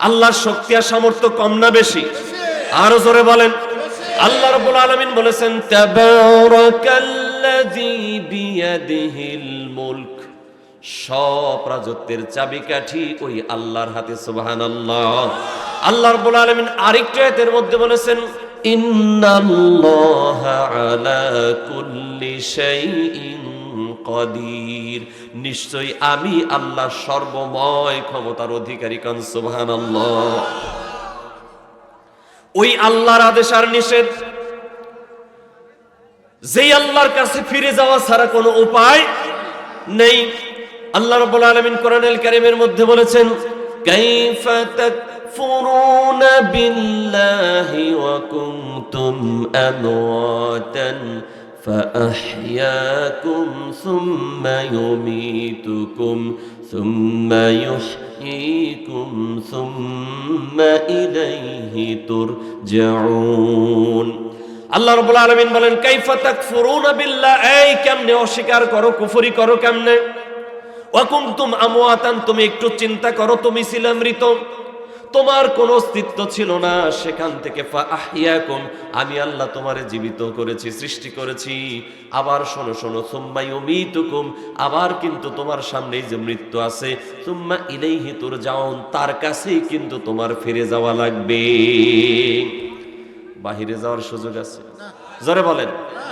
আল্লাহর শক্তি আর সামর্থ্য কম না বেশি। আরও জোরে বলেন। আল্লাহ রাব্বুল আলামিন বলেছেন, তাবারাকাল্লাযী বিয়াদিহিল মুলক। সব রাজত্বের চাবিকাঠি ওই আল্লাহর হাতে, সুবহানাল্লাহ। আল্লাহ রাব্বুল আলামিন আরেকটা আয়াতের মধ্যে বলেছেন, ইন্নাল্লাহা আলা কুল্লি শাইইন কদির। নিশ্চয়ই আমি আল্লাহ সর্বময় ক্ষমতার অধিকারী কান সুবহানাল্লাহ। ওই আল্লাহর আদেশ আর নিষেধ। যেই আল্লাহর কাছে ফিরে যাওয়া ছাড়া কোনো উপায় নেই। আল্লাহ রাব্বুল আলামিন কোরআনুল কারীমের মধ্যে বলেছেন, কাইফা বিল্লাহি ওয়া কুনতুম আমওয়াতান فأحياكم ثم يميتكم ثم يحييكم ثم إليه ترجعون আল্লাহ রাব্বুল আলামিন বলেন কাইফা তাকফুরুনা বিল্লাহ এই কেমনে অস্বীকার করো কুফরি করো কেমনে ওয়া কুনতুম আমওয়াতান তুমি একটু চিন্তা করো তুমি ছিলে মৃত তোমার কোনো অস্তিত্ব ছিল না, সেখান থেকে আমি আল্লাহ তোমারে জীবিত করেছি, সৃষ্টি করেছি। আবার শোনো শোনো, সুম্মা ইউমিতুকুম, আবার কিন্তু তোমার সামনেই যে মৃত্যু আছে, সুম্মা ইলাইহি তুরজাউন, তার কাছেই কিন্তু তোমার ফিরে যাওয়া লাগবে। বাহিরে যাওয়ার সুযোগ আছে? জোরে বলেন।